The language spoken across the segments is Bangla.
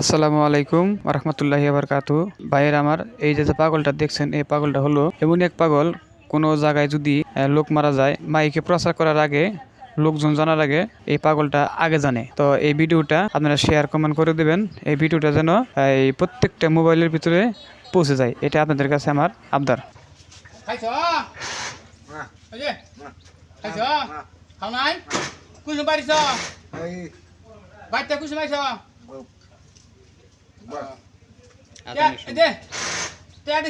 আসসালামু আলাইকুম রহমতুল্লাহি আবরকাতু ভাইয়ের আমার এই যে যে পাগলটা দেখছেন এই পাগলটা হলো এমন এক পাগল কোনো জায়গায় যদি লোক মারা যায় মাইকে প্রচার করার আগে লোকজন জানার আগে এই পাগলটা আগে জানে। তো এই ভিডিওটা আপনারা শেয়ার কমেন্ট করে দেবেন। এই ভিডিওটা যেন এই প্রত্যেকটা মোবাইলের ভিতরে পৌঁছে যায় এটা আপনাদের কাছে আমার আবদার। খাইছ? খাইছ? খাও নাই? বাড়িছ এই। বাড়িতে কুসুম আইছ কি?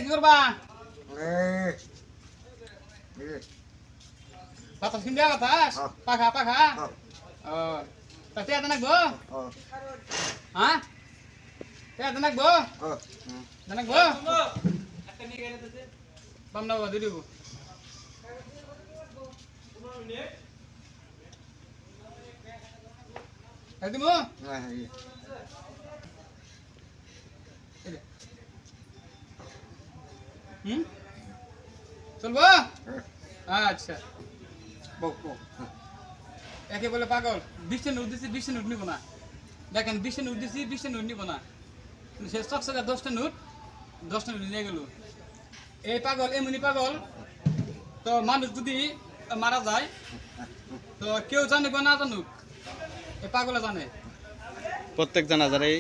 করবা? বাতাস কিন বাতাস হ্যাঁ। পাখা পাখা। হ্যাঁ। ও তা তে নাকবো? হ্যাঁ। তে নাকবো? ও হুম। নাকবো? বাম নাও দিদি দিমু? না এই হুম? চলবো? আচ্ছা। বক বক। একে বলে পাগল। বিশে নোট দিচ্ছি বিশে নোট নিব না। দেখেন বিশে নোট দিচ্ছি বিশে নোট নিব না। সে চকচকা দশটা নোট দশটা নোট নিয়ে গেল। এই পাগল এমনি পাগল। তো মানুষ যদি মারা যায় তো কেউ জানুক বা না জানুক এই পাগলে জানে। প্রত্যেক জানাজারেই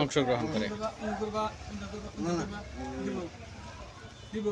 অংশগ্রহণ করে। দিব